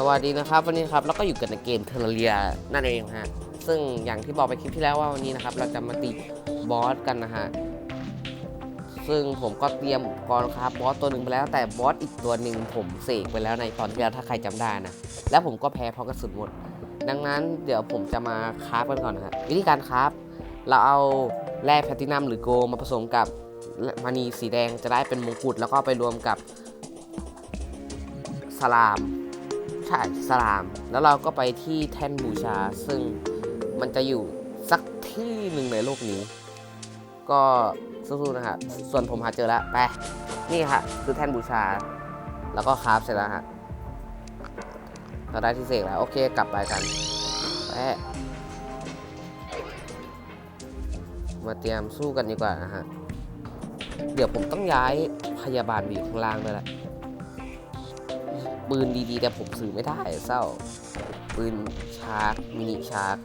สวัสดีนะครับวันนี้ครับเราก็อยู่กันในเกมเทอร์เรียนั่นเองฮะซึ่งอย่างที่บอกไปคลิปที่แล้วว่าวันนี้นะครับ เราจะมาตีบอสกันนะฮะซึ่งผมก็เตรียมก่อนครับบอสตัวหนึ่งไปแล้วแต่บอสอีกตัวหนึ่งผมเสกไปแล้วในตอนที่แล้วถ้าใครจำได้นะแล้วผมก็แพ้เพราะกระสุนหมด ดังนั้นเดี๋ยวผมจะมาคราฟกันก่อนนะฮะวิธีการคราฟเราเอาแร่แพลตินัมหรือโกลมาผสมกับมณีสีแดงจะได้เป็นมงกุฎแล้วก็ไปรวมกับสลาม ใช่สลาม แล้วเราก็ไปที่แท่นบูชา ซึ่งมันจะอยู่สักที่หนึ่งในโลกนี้ ก็สู้ๆนะฮะส่วนผมหาเจอแล้วไปนี่ค่ะคือแท่นบูชา แล้วก็คราฟเสร็จแล้วฮะเราได้ที่เสกแล้ว โอเคกลับไปกันแปะมาเตรียมสู้กันดีกว่านะฮะ เดี๋ยวผมต้องย้ายพยาบาลไปอยู่ข้างล่างด้วยแหละ ปืนดีๆ แต่ผมซื้อไม่ได้เศร้า ปืนชาร์กมินิชาร์ก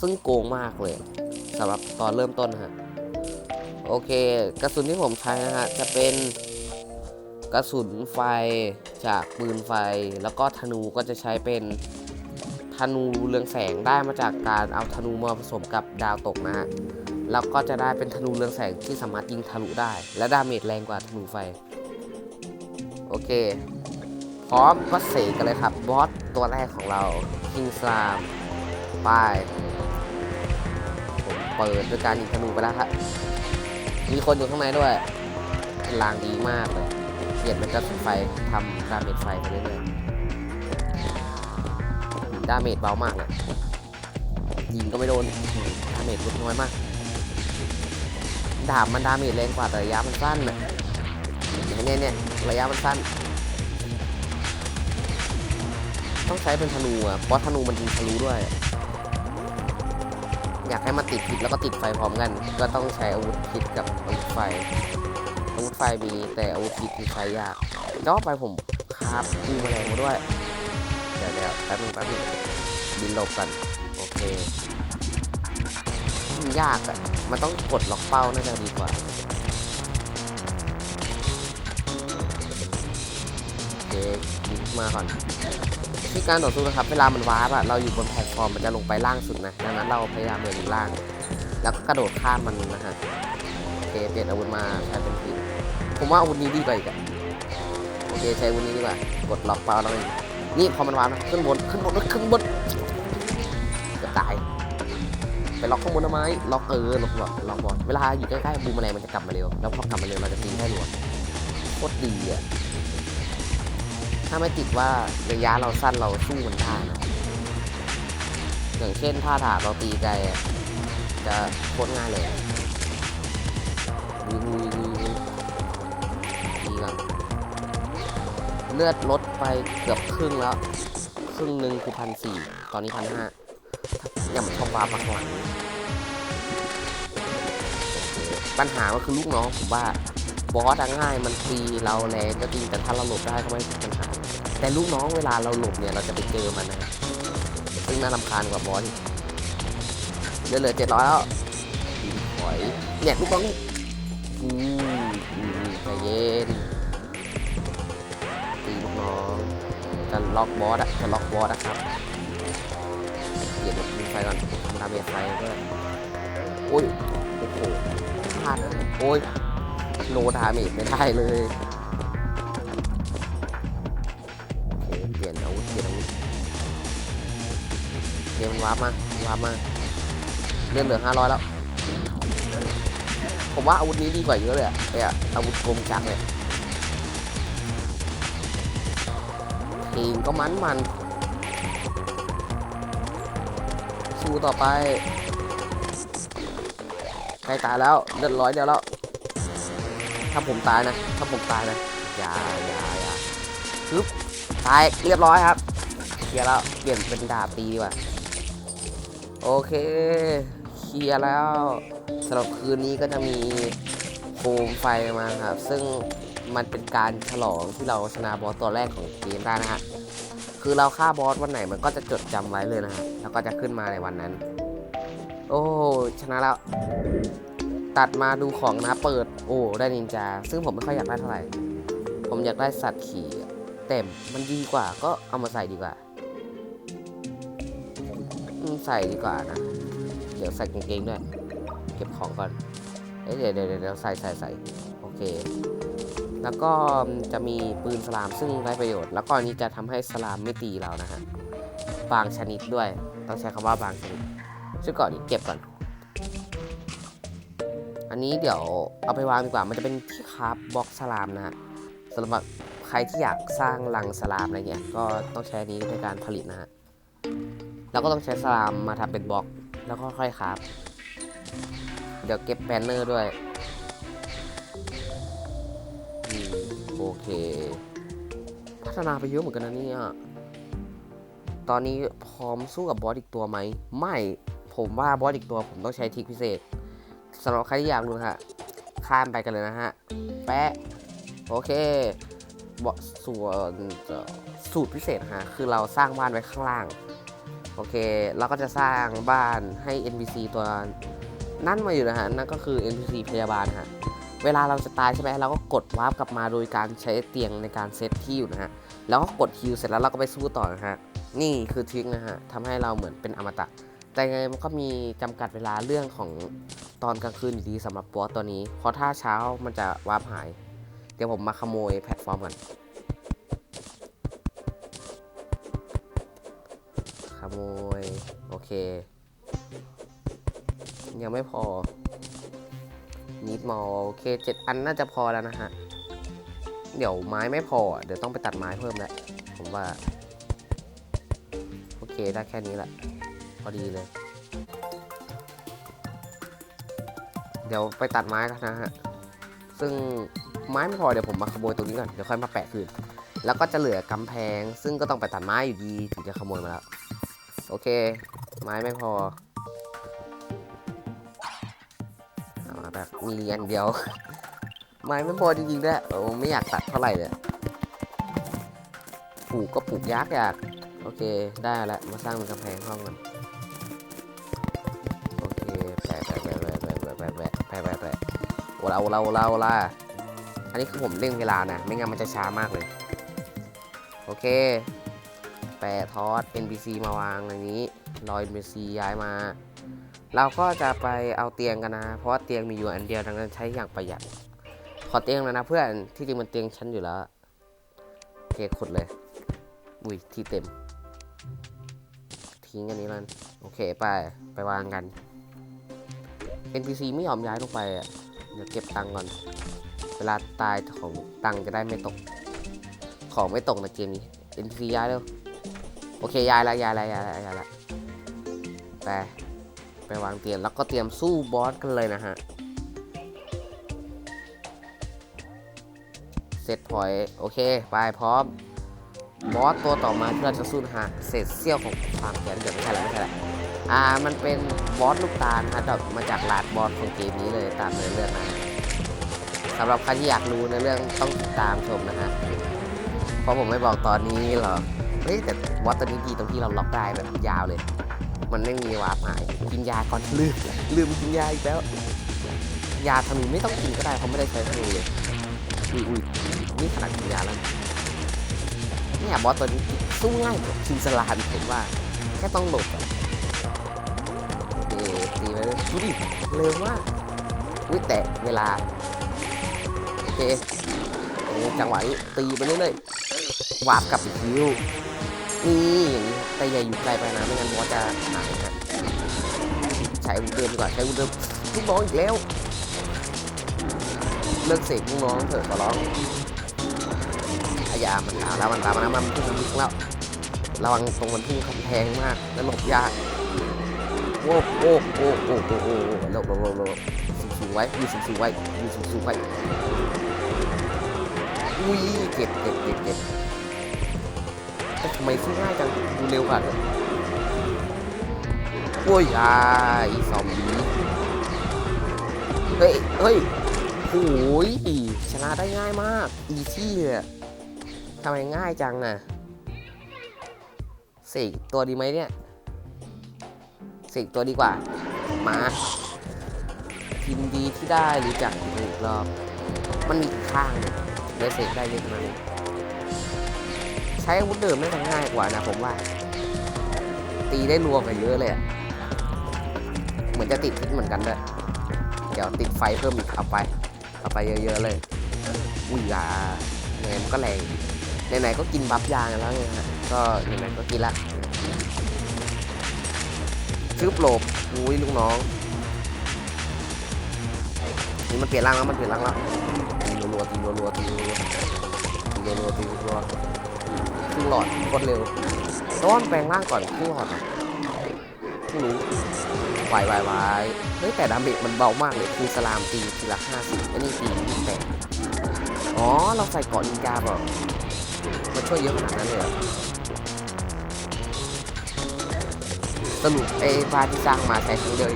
ซึ่งโกงมากเลยสำหรับตอนเริ่มต้นฮะโอเค กระสุนที่ผมใช้นะฮะ จะเป็นกระสุนไฟจากปืนไฟ แล้วก็ธนูก็จะใช้เป็นธนูเรืองแสงได้มาจากการเอาธนูมาผสมกับดาวตกนะฮะแล้วก็จะได้เป็นธนูเรืองแสงที่สามารถยิงทะลุได้ และดาเมจแรงกว่าธนูไฟ โอเค พร้อมก็เสกกันเลยครับ บอสตัวแรกของเราคิงสลามไปผมเปิดด้วยการยิงธนูไปแล้วครับ มีคนอยู่ข้างในด้วยเป็นลางดีมากเลยเปลี่ยนเป็นกระสุนไฟทำดาเมจไฟไปเรื่อยๆดาเมจเบามากเลยยิงก็ไม่โดนดาเมจลดน้อยมากดาบมันดาเมจแรงกว่าแต่ระยะมันสั้นน่ะเนี่ยเนี่ยระยะมันสั้น ต้องใช้เป็นธนูอะเพราะธนูมันยิงทะลุด้วย อยากให้มันติดพิษแล้วก็ติดไฟพร้อมกัน ก็ต้องใช้อาวุธพิษกับอาวุธไฟอาวุธไฟมีแต่อาวุธพิษคือใช้ยากจ้อไปผมคาบยิงแมลงมาด้วยเดี๋ยวเดี๋ยวแป๊บนึงแป๊บนึงบินหลบกันโอเคมันยากอะมันต้องกดล็อกเป้าน่าจะดีกว่าโอเคยิงมาก่อน ที่การต่อสู้นะครับ เวลามันวาร์ปอะเราอยู่บนแพลตฟอร์มมันจะลงไปล่างสุดนะดังนั้นเราพยายามเดินอยู่ล่าง แล้วก็กระโดดข้ามมันนะฮะโอเคเปลี่ยนอาวุธมาใช้เป็นพิษผมว่าอาวุธนี้ดีกว่าอีกอะโอเคใช้อาวุธนี้ดีกว่ากดล็อกเป้าแล้วก็ยิงนี่พอมันวาร์ปนะขึ้นบนขึ้นบนขึ้นบนจะตายไปล็อกข้างบนทำไมล็อกเออล็อกล็อกล็อกบอลเวลาอยู่ใกล้ๆบูมแมลงมันจะกลับมาเร็วแล้วพอกลับมาเร็วเราจะตีให้รัวโคตรดีอะ ถ้าไม่ติดว่าระยะเราสั้นเราสู้มันได้นะอย่างเช่นถ้าถากเราตีไกลจะโคตรง่ายเลยลุยลุยลุยลุยตีก่อนเลือดลดไปเกือบครึ่งแล้ว ครึ่งหนึ่งคือพันสี่ตอนนี้พันห้าอย่ามันชอบวาร์ปมาข้างหลังโอเคปัญหาก็คือลูกน้องผมว่าบอสง่ายมันตีเราแรงก็จริงแต่ถ้าเราหลบได้ก็ไม่ใช่ปัญหา แต่ลูกน้องเวลาเราหลบเนี่ยเราจะไปเจอมันนะซึ่งน่ารำคาญกว่าบอสเดือเหลือเจ็ดร้อยแล้วถอยเนี่ยลูกน้องอืมใจเย็นตีลูกน้องจะล็อกบอสอะจะล็อกบอสนะครับเปลี่ยนไฟก่อนทำดาเมจไฟด้วยโอ้ยโอ้โหพลาดโอ้ยโนดาเมจไม่ได้เลย วาร์ปมาวาร์ปมาเลื่อนเหลือห้าร้อยแล้ว ผมว่าอาวุธนี้ดีกว่าเยอะเลยอะไอ้อะอาวุธกลมจังเลยเพลงก็มันมัน สู้ต่อไปใกล้ตายแล้วเลือดร้อยเดียวแล้ว ถ้าผมตายนะ ถ้าผมตายนะ อย่าอย่าอย่าปึ๊บตายเรียบร้อยครับ เคลียร์แล้ว เปลี่ยนเป็นดาบตีดีกว่า โอเคเคลียร์แล้วสำหรับคืนนี้ก็จะมีโคมไฟมาครับ ซึ่งมันเป็นการฉลองที่เราชนะบอสตัวแรกของเกมได้นะฮะคือเราฆ่าบอสวันไหนมันก็จะจดจำไว้เลยนะฮะแล้วก็จะขึ้นมาในวันนั้น โอ้ชนะแล้ว ตัดมาดูของนะเปิด โอ้ได้นินจา ซึ่งผมไม่ค่อยอยากได้เท่าไหร่ ผมอยากได้สัตว์ขี่อะแต่มันดีกว่าก็เอามาใส่ดีกว่า ใส่ดีกว่านะ เดี๋ยวใส่กางเกงด้วย เก็บของก่อน เดี๋ยวเดี๋ยวเดี๋ยวใส่ใส่ใส่โอเค แล้วก็จะมีปืนสลามซึ่งได้ประโยชน์ แล้วก็อันนี้จะทำให้สลามไม่ตีเรานะฮะ บางชนิดด้วย ต้องใช้คำว่าบางชนิดซึ่งก่อนนี้เก็บก่อน อันนี้เดี๋ยวเอาไปวางดีกว่า มันจะเป็นที่คราฟบล็อกสลามนะฮะสำหรับใครที่อยากสร้างรังสลามอะไรเงี้ย ก็ต้องใช้นี้ในการผลิตนะฮะ แล้วก็ต้องใช้สลามมาทำเป็นบล็อก แล้วก็ค่อยคราฟเดี๋ยวเก็บแบนเนอร์ด้วยโอเค พัฒนาไปเยอะเหมือนกันนะเนี่ยตอนนี้พร้อมสู้กับบอสอีกตัวไหม ไม่ผมว่าบอสอีกตัวผมต้องใช้ทริคพิเศษสำหรับใครที่อยากรู้ฮะข้ามไปกันเลยนะฮะ แปะ โอเคบอสส่วนสูตรพิเศษฮะ คือเราสร้างบ้านไว้ข้างล่าง โอเค เราก็จะสร้างบ้านให้ NPC ตัวนั่นมาอยู่นะฮะ นั่นก็คือ NPC พยาบาลฮะ เวลาเราจะตายใช่ไหมเราก็กดวาร์ปกลับมาโดยการใช้เตียงในการเซตที่อยู่นะฮะ แล้วก็กดฮิลเสร็จแล้วเราก็ไปสู้ต่อนะฮะ นี่คือทริคนะฮะทำให้เราเหมือนเป็นอมตะ แต่ไงมันก็มีจำกัดเวลาเรื่องของตอนกลางคืนอยู่ดีสำหรับบอสตัวนี้ เพราะถ้าเช้ามันจะวาร์ปหาย เดี๋ยวผมมาขโมยแพลตฟอร์มก่อน โมย โอเค ยังไม่พอนิดมอโอเคเจ็ดอันน่าจะพอแล้วนะฮะ เดี๋ยวไม้ไม่พอ เดี๋ยวต้องไปตัดไม้เพิ่มแหละผมว่า โอเคได้แค่นี้แหละ พอดีเลย เดี๋ยวไปตัดไม้กันนะฮะ ซึ่งไม้ไม่พอเดี๋ยวผมมาขโมยตรงนี้ก่อน เดี๋ยวค่อยมาแปะคืน แล้วก็จะเหลือกำแพง ซึ่งก็ต้องไปตัดไม้อยู่ดี ถึงจะขโมยมาแล้ว อเค ไม้ไม่พอเอามาแบบมีอันเดียว ไม้ไม่พอจริงๆด้วยโอ้ไม่อยากตัดเท่าไหร่เลยปลูกก็ปลูกยากยากโอเคได้แล้วมาสร้างเป็นกำแพงห้องกันโอเคแปะแปะแปะแปะแปะแปะแปะแปะแปะแปะโอ้เราเราเราล่ะอันนี้คือผมเร่งเวลานะไม่งั้นมันจะช้ามากเลย โอเค ปะทอส NPC มาวางในนี้รอ NPC ย้ายมา เราก็จะไปเอาเตียงกันนะ เพราะว่าเตียงมีอยู่อันเดียวดังนั้นใช้อย่างประหยัด ขอเตียงแล้วนะเพื่อนที่จริงมันเตียงชั้นอยู่แล้วโอเคขุดเลย อุ้ยที่เต็ม ทิ้งอันนี้มันโอเคไปไปวางกัน NPC ไม่ยอมย้ายลงไปอะเดี๋ยวเก็บตังก่อน เวลาตายของตังจะได้ไม่ตก ของไม่ตกในเกมนี้ NPC ย้ายเร็ว อเคย้ายล้วย้ายล้วย้ายล้วย้ายล้วไปไปวางเตียงแล้วก็เตรียมสู้บอสกันเลยนะฮะเซตพอยโอเคไปพร้อมบอสตัวต่อมาที่เราจะสู้นะฮะเศษเสี้ยวของความแขนเดี๋ยวไม่ใช่แล้วไม่ใช่แล้วอ่ามันเป็นบอสลูกตาลนะแบมาจากลาดบอสของเกมนี้เลยตามเนื้อเรื่องนะสำหรับใครที่อยากรู้ในเรื่องต้องติดตามชมนะฮะเพราะผมไม่บอกตอนนี้หรอก เฮ้ยแต่บอสตัวนี้ดีตรงที่เราล็อกได้แบบยาวเลย มันไม่มีวาร์ปหายกินยาก่อนลืมลืมกินยาอีกแล้ว ยาธนูไม่ต้องกินก็ได้เพราะไม่ได้ใช้ธนูเลยอุ้ยอุ้ยนี่ขนาดกินยาแล้วเนี่ยบอสตัวนี้สู้ง่ายกว่าคิงสลานผมว่า แค่ต้องหลบเตะตีไปเลยดูดิเร็วมากอุ้ยแต่เวลาโอเคจังหวะนี้ตีไปเรื่อยๆวาร์ปกลับอีกคิว นี่อย่างนี้แต่อย่าอยู่ไกลไปนะไม่งั้นบอสจะหายนะใช้อาวุธเดิมดีกว่าใช้อาวุธเดิมลูกน้องอีกแล้ว เลิกเสกลูกน้องเถอะขอร้องอายามันตามแล้วมันตามแล้วมันพุ่งมันพุ่งแล้วระวังตรงมันพุ่งคำแพงมากแล้วหลบยากโอ้โอ้โอ้โอ้โอ้โอ้หลบหลบหลบหลบสูงสูงไว้ยู่สูงสูงไว้ยู่สูงสูงไว้อุ้ยเจ็บเจ็บเจ็บเจ็บ แต่ทำไมสู้ง่ายจังดูเร็วกว่าเลยโอ้ยอ่าอีซอมบี้เฮ้ยเฮ้ยโอ้ยชนะได้ง่ายมาก อีซี่เลยทำไมง่ายจังน่ะสี่ตัวดีไหมเนี่ยสี่ตัวดีกว่า มายินดีที่ได้หรู้จักอีกรอบ มันมีข้างเนี่ยเสกได้เยอะขนาดนี้ ใช้อาวุธเดิมน่าง่ายกว่านะผมว่า ตีได้รวมกันเยอะเลยอะเหมือนจะติดพิษเหมือนกันด้วยเดี๋ยวติดไฟเพิ่มอีกเอาไปเอาไปเยอะๆเลยอุ้ยอะยังไงมันก็แรงไหนๆก็กินบัฟยากันแล้วไงฮะก็ไหนๆก็กินละชื่อโปรบอุ้ยลูกน้องนี่มันเปลี่ยนร่างแล้วมันเปลี่ยนร่างแล้วตีรัวๆตีรัวๆตีรัวๆตีรัวๆตีรัวๆ ครึ่งหลอดโคตรเร็วต้อนแปลงร่างก่อนครึ่งหลอดอะเพิ่งรู้วายวายวายเฮ้ยแต่ดาเมจมันเบามากเลยคือสลามตีทีละห้าสิบอันนี้ตียี่แปดอ๋อ เราใส่เกาะนินจาเปล่ามันช่วยเยอะขนาดนั้นเลยหรอสรุปไอ้ฟ้าที่สร้างมาใช้ครั้งเดียว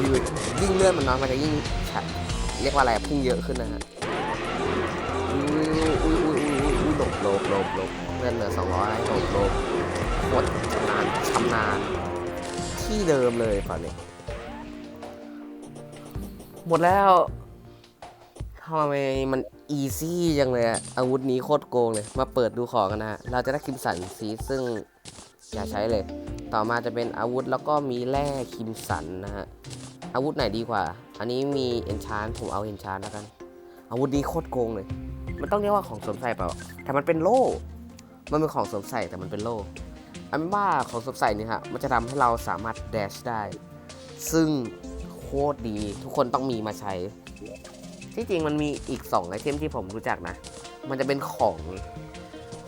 ยืดยิ่งเลื่อนมันน้อยมันจะยิ่งเรียกว่าอะไรพุ่งเยอะขึ้นนะฮะอุ้ยอุ้ยอุ้ยอุ้ยอุ้ยหลบหลบหลบหลบ ลื่อนเหลือสองร้อยหลบหลบโคตรชำนาญชำนาญที่เดิมเลยก่อนเลยหมดแล้วทำไมมันอีซี่จังเลยอะอาวุธนี้โคตรโกงเลย มาเปิดดูของกันนะฮะ เราจะได้คิมสันซีซึ่งอย่าใช้เลย ต่อมาจะเป็นอาวุธแล้วก็มีแร่คิมสันนะฮะ อาวุธไหนดีกว่า อันนี้มีเอนชานผมเอาเอนชานแล้วกัน อาวุธนี้โคตรโกงเลย มันต้องเรียกว่าของสวมใส่เปล่า แต่มันเป็นโล่ มันเป็นของสวมใส่แต่มันเป็นโล่อันว่าของสวมใส่นี่ฮะมันจะทำให้เราสามารถแดชได้ ซึ่งโคตรดีทุกคนต้องมีมาใช้ ที่จริงมันมีอีก 2 ไอเทมที่ผมรู้จักนะ มันจะเป็นของ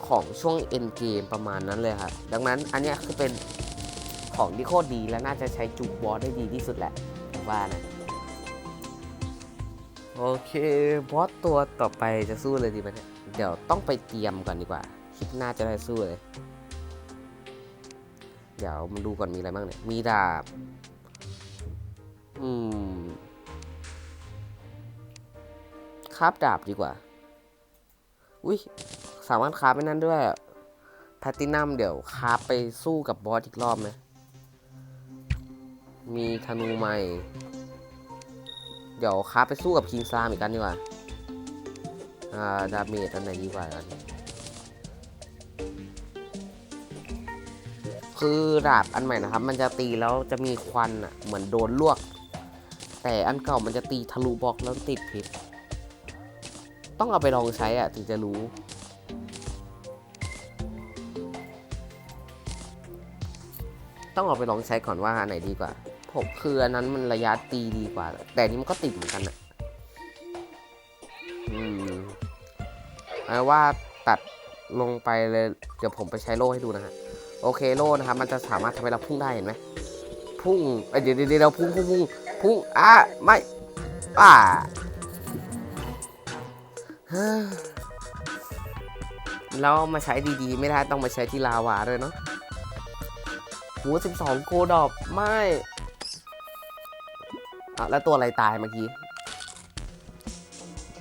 ของช่วงเอ็นเกมประมาณนั้นเลยครับดังนั้นอันนี้คือเป็นของที่โคตรดีและน่าจะใช้จูบบอสได้ดีที่สุดแหละผมว่านะ โอเค บอสตัวต่อไปจะสู้เลยดีไหมเนี่ยเดี๋ยวต้องไปเตรียมก่อนดีกว่า คิดน่าจะได้สู้เลย เดี๋ยวมาดูก่อนมีอะไรบ้างเนี่ย มีดาบ อืมคาบดาบดีกว่า อุ้ยสามารถคาบไปนั้นด้วยแพตตินัมเดี๋ยวคาบไปสู้กับบอสอีกรอบไหมมีธนูใหม่ เดี๋ยวคาบไปสู้กับคิงซามอีกกันดีกว่า อ่า ดาเมจอันไหนดีกว่ากัน คือดาบอันใหม่นะครับ มันจะตีแล้วจะมีควันอะเหมือนโดนลวก แต่อันเก่ามันจะตีทะลุบล็อกแล้วติดพิษต้องเอาไปลองใช้อะถึงจะรู้ต้องเอาไปลองใช้ก่อนว่าอันไหนดีกว่า ผมคืออันนั้นมันระยะตีดีกว่า แต่นี้มันก็ติดเหมือนกันอะอืมเอาว่าตัดลงไปเลย เดี๋ยวผมไปใช้โล่ให้ดูนะฮะ โอเคโล่นะครับ มันจะสามารถทำให้เราพุ่งได้เห็นไหมพุ่งเดี๋ยวเดี๋ยวเดี๋ยวพุ่งพุ่งพุ่งพุ่งอะไม่อ่าเฮ้ยแล้วมาใช้ดีๆ ไม่ได้ต้องมาใช้ที่ลาวาด้วยเนาะหูสิบสองโกดอบไม่อะแล้วตัวอะไรตายเมื่อกี้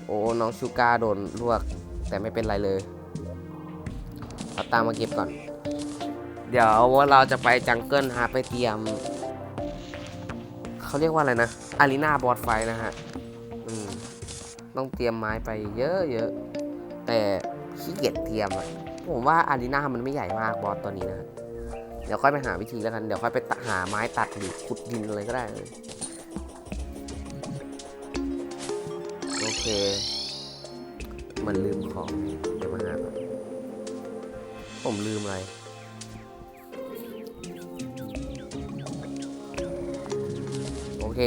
โอ้น้องชูกาโดนลวก แต่ไม่เป็นไรเลย เอาตามมาเก็บก่อน เดี๋ยวเราจะไปจังเกิลฮะไปเตรียม เขาเรียกว่าอะไรนะอารีนาบอสไฟนะฮะต้องเตรียมไม้ไปเยอะๆแต่ขี้เกียจเตรียมอะผมว่าอารีนามันไม่ใหญ่มากบอสตัวนี้นะเดี๋ยวค่อยไปหาวิธีแล้วกัน เดี๋ยวค่อยไปหาไม้ตัดหรือขุดดินอะไรก็ได้เลยโอเค มันลืมของ เดี๋ยวมาหาผมลืมอะไร เค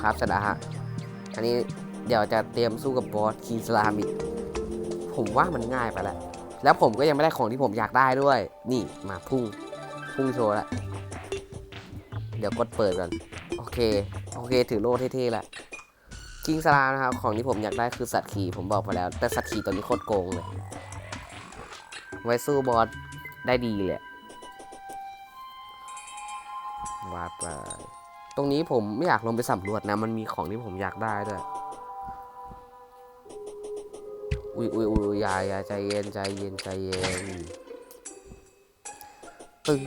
ครับเสร็จแล้วฮะอันนี้เดี๋ยวจะเตรียมสู้กับบอสคีสลามอีกผมว่ามันง่ายไปแล้ว แล้วผมก็ยังไม่ได้ของที่ผมอยากได้ด้วย นี่มาพุ่ง พุ่งโชว์ละ เดี๋ยวกดเปิดก่อน โอเค โอเค ถือโล่เท่ๆแหละคิงสลามนะครับ ของที่ผมอยากได้คือสัตว์ขี่ผมบอกไปแล้ว แต่สัตว์ขี่ตัวนี้โคตรโกงเลย ไว้สู้บอสได้ดีเลย วาดไป รงนี้ผมไม่อยากลงไปสำรวจนะ มันมีของที่ผมอยากได้ด้วย อุ้ยอุ้ยอุ้ยยาอยาใจเย็นใจเย็นใจเย็น ตึง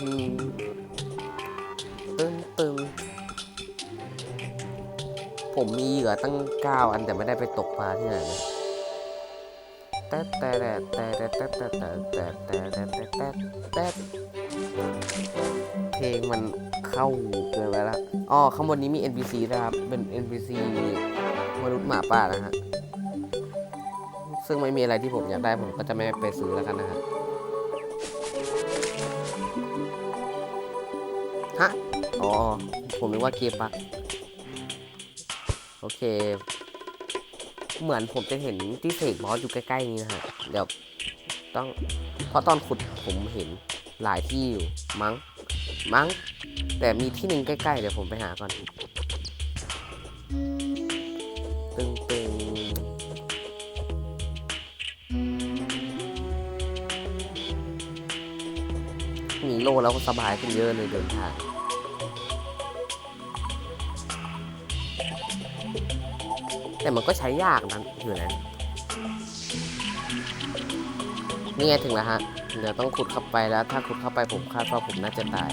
ตึงตึงผมมีเหยื่อตั้งเก้าอันแต่ไม่ได้ไปตกปลาที่ไหนเลยแต่แต่แต่แต่แต่แต่แต่แต่แต่แต่แต่ เพลงมันเข้าเกินไปแล้วอ๋อข้างบนนี้มี NPC นะครับ เป็น NPC มนุษย์หมาป่านะฮะ ซึ่งไม่มีอะไรที่ผมอยากได้ผมก็จะไม่ไปซื้อแล้วกันนะฮะฮะ อ๋อ ผมนึกว่าเกมปักโอเค เหมือนผมจะเห็นที่เสกบอสอยู่ใกล้ ๆ นี้นะฮะ เดี๋ยวต้อง เพราะตอนขุดผมเห็นหลายที่อยู่มั้ง มั้ง แต่มีที่หนึ่งใกล้ๆ เดี๋ยวผมไปหาก่อน ตึงตึงมีโลแล้วก็สบายขึ้นเยอะเลยเดินทางแต่มันก็ใช้ยากนั้นอยู่นะนี่ไงถึงแล้วฮะ เดี๋ยวต้องขุดเข้าไปแล้ว ถ้าขุดเข้าไปผมคาดว่าผมน่าจะตาย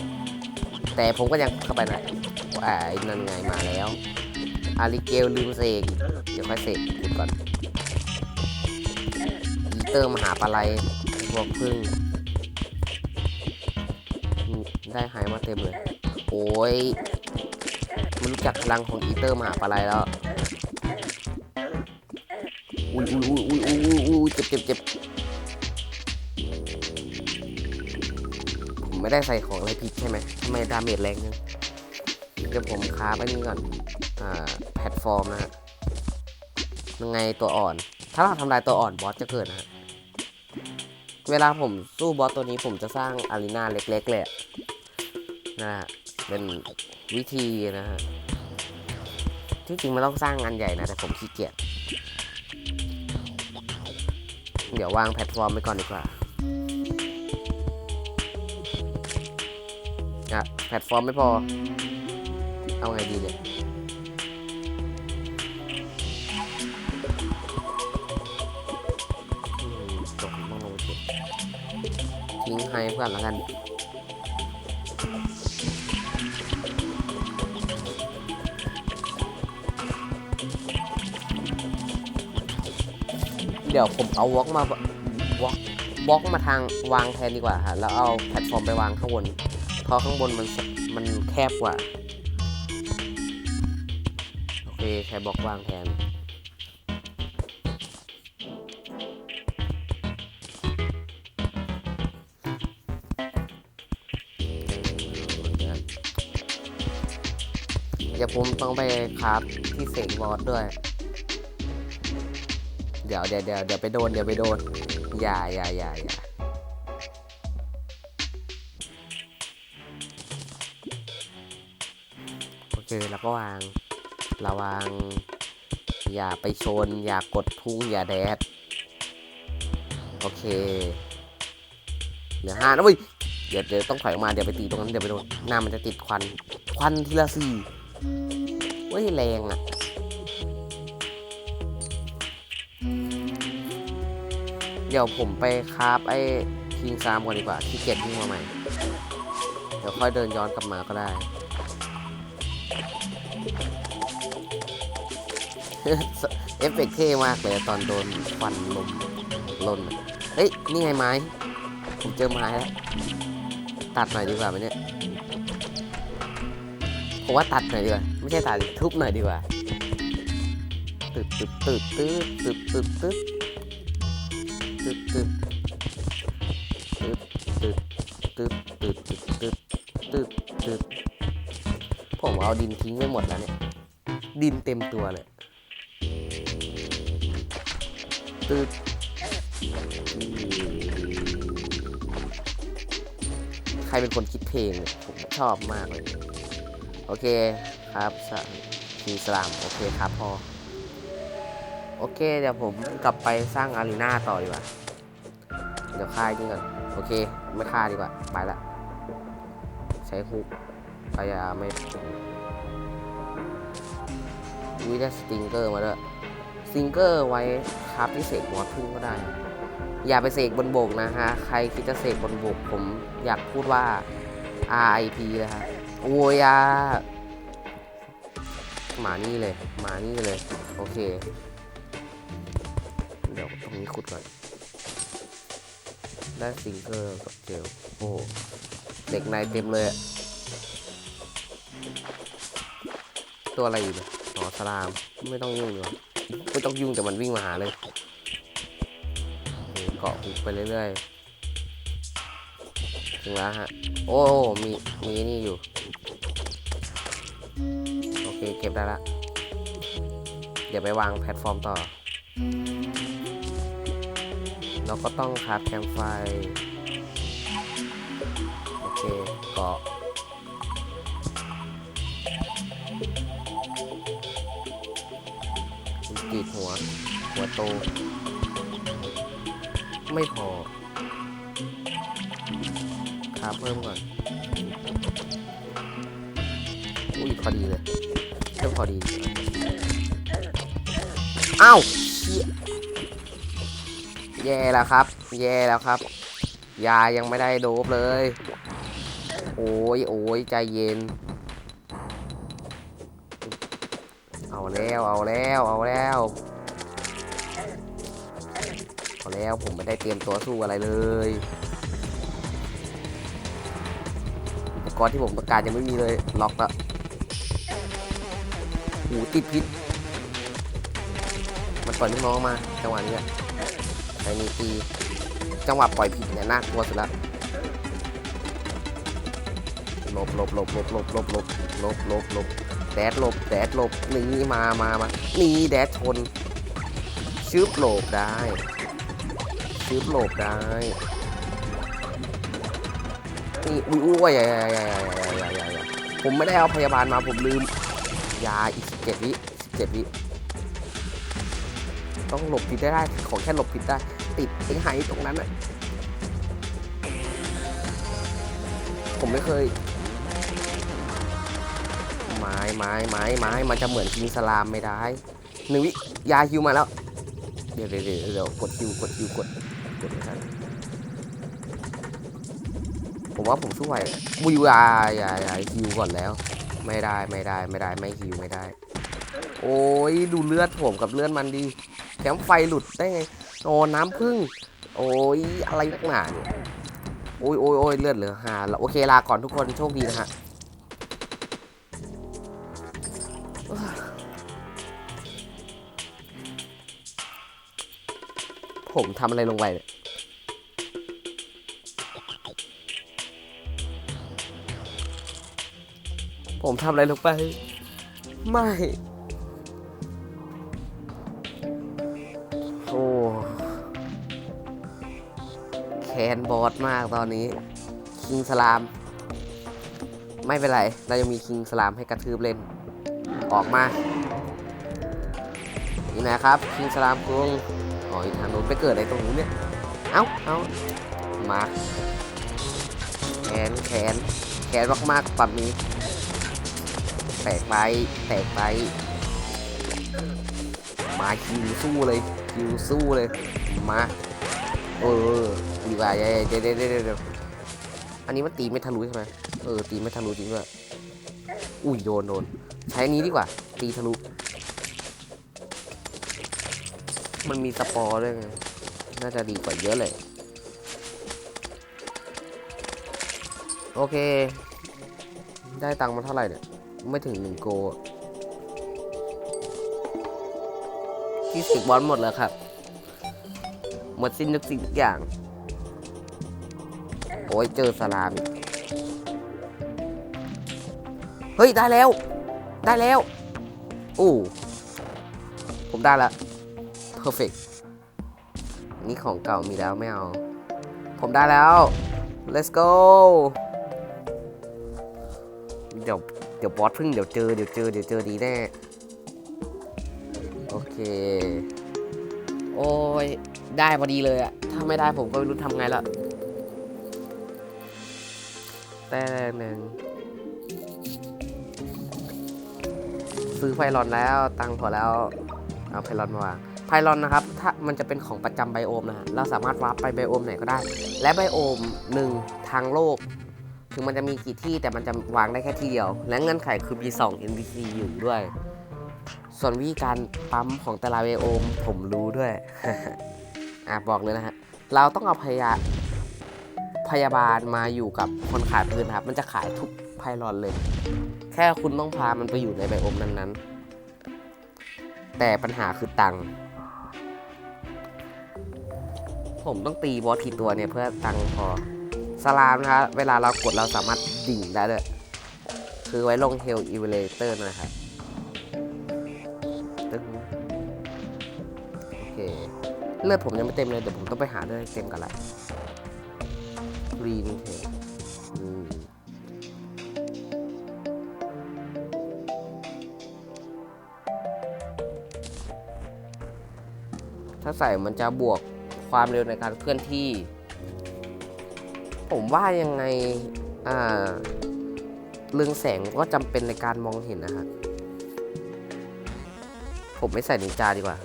แต่ผมก็ยังเข้าไปไหนอ่าไอ้นั่นไงมาแล้ว อาริเกลลืมเสกเดี๋ยวค่อยเสกขุดก่อนอีเตอร์มหาปลาไหลพวกพึ่งได้หายมาเต็มเลย โอ้ยมันรู้จักพลังของอีเตอร์มหาปลาไหลแล้วอุ้ยอุ้ยอุ้ยอุ้ยอุ้ยอุ้ยอุ้ยเจ็บเจ็บเจ็บ ไม่ได้ใส่ของอะไรผิดใช่ไหมทำไมดาเมจแรงจังเดี๋ยวผมค้าไปนี่ก่อน อ่า แพลตฟอร์มนะฮะยังไงตัวอ่อน ถ้าเราทำลายตัวอ่อนบอสจะเกิดนะฮะ เวลาผมสู้บอสตัวนี้ผมจะสร้างอารีนาเล็กๆเลยนะฮะ เป็นวิธีนะฮะ ที่จริงมันต้องสร้างงานใหญ่นะ แต่ผมขี้เกียจ เดี๋ยววางแพลตฟอร์มไปก่อนดีกว่า พลตฟอร์มไม่พอ เอาไงดีเนี่ยอืมจบต้องลงเก็บทิ้งให้เพื่อนล้วกันเดี๋ยวผมเอาวอล์กมาวอล์กวอล์กมาทางวางแทนดีกว่าฮะแล้วเอาแพลตฟอร์มไปวางข้างบน ราะข้างบนมันมันแคบกว่า โอเคใช้บล็อกวางแทนเดี๋ยวผมต้องไปคราฟที่เสกบอสด้วย เดี๋ยวเดี๋ยวเดี๋ยวเดี๋ยวไปโดนเดี๋ยวไปโดน อย่าอย่าอย่าอย่า ก็วาง ระวัง อย่าไปชน อย่ากดพุ่ง อย่าแดด โอเค เหลือห้านะเว้ย เดี๋ยวเดี๋ยวต้องถอยออกมา เดี๋ยวไปตีตรงนั้น เดี๋ยวไปโดน หน้ามันจะติดควัน ควันทีละสี่เว้ย แรงอะ เดี๋ยวผมไปคราฟไอ้คิงซามก่อนดีกว่าที่เกียจวิ่งมาใหม่ เดี๋ยวค่อยเดินย้อนกลับมาก็ได้ เอฟเฟกต์เท่มากเลยตอนโดนควันลมลนเฮ้ย นี่ไงไม้ ผมเจอไม้แล้ว ตัดหน่อยดีกว่าไหมเนี่ย ผมว่าตัดหน่อยดีกว่า ไม่ใช่ตัดทุบหน่อยดีกว่าตึ๊ดตึ๊ดตึ๊ดตึ๊ดตึ๊ดตึ๊ดตึ๊ดตึ๊ดตึ๊ดตึ๊ดตึ๊ดตึ๊ดตึ๊ดตึ๊ดตึ๊ดตึ๊ดผมเอาดินทิ้งไปหมดแล้วเนี่ย ดินเต็มตัวเลย ตึ๊ดใครเป็นคนคิดเพลง ผมชอบมากเลย โอเคครับสคีสลาม โอเคครับพอ โอเค เดี๋ยวผมกลับไปสร้างอารีนาต่อดีกว่า เดี๋ยวค่ายนี่ก่อน โอเค ไม่ฆ่าดีกว่า ไปละ ใช้ฮุกพยายามไม่วิได้สติงเกอร์มาด้วยสติงเกอร์ไว้ ครับที่เสกมอสพึ่งก็ได้ อย่าไปเสกบนบกนะฮะ ใครคิดจะเสกบนบกผมอยากพูดว่า RIP นะฮะโอ้ยาหมานี่เลยหมานี่เลย โอเค เดี๋ยวตรงนี้ขุดก่อน ได้ซิงเกอร์กับเจลโอ้โหเด็กในเต็มเลย ตัวอะไรอีกเนี่ยอ๋อสลาม ไม่ต้องยุ่งดีก ไม่ต้องยุ่งแต่มันวิ่งมาหาเลยเกาะหุบไปเรื่อยๆถึงแล้วฮะ โอ้มีมีนี่อยู่ โอเคเก็บได้ละ เดี๋ยวไปวางแพลตฟอร์มต่อ เราก็ต้องคราฟแคมไฟ โอเคเกาะ กรีดหัว หัวโต ไม่พอคาเพิ่มก่อน อุ้ยพอดีเลยเริ่มพอดี อ้าวแย่แล้วครับ แย่แล้วครับ ยายังไม่ได้โดบเลย โอ้ยโอ้ยใจเย็น แล้วเอาแล้วเอาแล้วเอาแล้วผมไม่ได้เตรียมตัวสู้อะไรเลยอุปกรณ์ที่ผมต้องการยังไม่มีเลยล็อกละหูติดพิษมันปล่อยลูกน้องมาจังหวะนี้ไอ้นี่ตีจังหวะปล่อยผิดเนี่ยน่ากลัวสุดละลบหลบหลบหลบหลบหลบหลบหลบหลบหลบ แดดหลบแดดหลบนี่มามามานี่แดดชนชึบหลบได้ชึบหลบได้นี่อุ้ยอุ้ยอย่าอย่าอย่าอย่าอย่าอย่าผมไม่ได้เอาพยาบาลมาผมลืมยาอีกสิบเจ็ดวิสิบเจ็ดวิต้องหลบผิดได้ขอแค่หลบผิดได้ ติดไอ้ไหตรงนั้นอะผมไม่เคย ม้ไม้ไม้ไม้มันจะเหมือนกินสลามไม่ได้หนึ่งวิยาฮิวมาแล้ว เดี๋ยวเดี๋ยวเดี๋ยวกดฮิวกดฮิวกดกดไม่ทันผมว่าผมสู้ไหววิวาอย่าอย่าฮิวก่อนแล้ว ไม่ได้ไม่ได้ไม่ได้ไม่ฮิวไม่ได้ โอ้ยดูเลือดผมกับเลือดมันดีแคมไฟหลุดได้ไงโอ้น้ำพึ่ง โอ้ยอะไรนักหนาเนี่ยโอ้ยโอ้ยโอ้ยเลือดเหลือหาโอเคลาก่อนทุกคนโชคดีนะฮะ ผมทำอะไรลงไปเนี่ยผมทำอะไรลงไป ไม่ โอ้แคนบอสมากตอนนี้ คิงสลาม ไม่เป็นไร เรายังมีคิงสลามให้กระทืบเล่น ออกมา นี่นะครับ คิงสลามคุง อ๋อทางนู้นไปเกิดอะไรตรงนู้นเนี่ย เอ้า เอ้า มาแขน แขน แขนมากๆตอนนี้ แตกไป แตกไป มาคิวสู้เลย คิวสู้เลย มา เออดีกว่าเดี๋ยวเดี๋ยวเดี๋ยวเยวเดี๋ยวอันนี้มันตีไม่ทะลุใช่ไหมเออ ตีไม่ทะลุจริงด้วย อุ้ยโดนโดน ใช้นี้ดีกว่า ตีทะลุ มันมีสปอร์ด้วยไง น่าจะดีกว่าเยอะเลย โอเค ได้ตังค์มาเท่าไหร่เนี่ย ไม่ถึงหนึ่งโกที่สิบบอลหมดแล้วครับ หมดสิ้นทุกสิ่งทุกอย่าง โอ้ยเจอสลามอีก เฮ้ย ได้แล้ว ได้แล้ว โอ้ ผมได้ละ perfect นี่ของเก่ามีแล้วไม่เอา ผมได้แล้ว let's go เดี๋ยวเดี๋ยวบอสพึ่งเดี๋ยวเจอเดี๋ยวเจอเดี๋ยวเจอดีแน่ โอเค โอ้ย ได้พอดีเลยอะถ้าไม่ได้ผมก็ไม่รู้ทำไงละแต่หนึ่งซื้อไพลอนแล้ว ตังพอแล้ว เอาไพลอนมาวาง ไพลอนนะครับถ้ามันจะเป็นของประจำไบโอมนะฮะเราสามารถวาร์ปไปไบโอมไหนก็ได้ และไบโอมหนึ่งทางโลก ถึงมันจะมีกี่ที่แต่มันจะวางได้แค่ที่เดียว และเงื่อนไขคือมี 2 NPC อยู่ด้วย ส่วนวิธีการปั๊มของแต่ละไบโอมผมรู้ด้วยอะบอกเลยนะฮะเราต้องเอาพยาพยาบาลมาอยู่กับคนขายปืนครับ มันจะขายทุกไพลอนเลย แค่คุณต้องพามันไปอยู่ในไบโอมนั้นๆ แต่ปัญหาคือตังค์ ผมต้องตีบอสทีตัวเนี่ยเพื่อตังพอสลามนะครับเวลาเรากดเราสามารถดิ่งได้เลยคือไว้ลงเฮลอีเวเลเตอร์นะครับตึ้งโอเค เลือดผมยังไม่เต็มเลย เดี๋ยวผมต้องไปหาเลือดเต็มกันละกรีนเฮลถ้าใส่มันจะบวก ความเร็วในการเคลื่อนที่ ผมว่ายังไงเรืองแสงก็จำเป็นในการมองเห็นนะครับ ผมไม่ใส่นินจาดีกว่า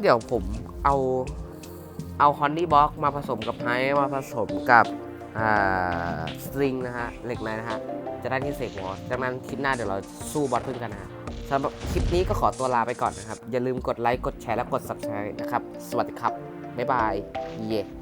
เดี๋ยวผมเอาเอาฮอนนี่บ็อกมาผสมกับไฮมาผสมกับสตริงนะฮะเหล็กในนะฮะ จะได้ที่เสกวอสจากนั้นคลิปหน้าเดี๋ยวเราสู้บอสพึ่งกันนะฮะสำหรับคลิปนี้ก็ขอตัวลาไปก่อนนะครับ อย่าลืมกดไลค์ กดแชร์ และกด subscribe นะครับ สวัสดีครับ บ๊ายบาย เย่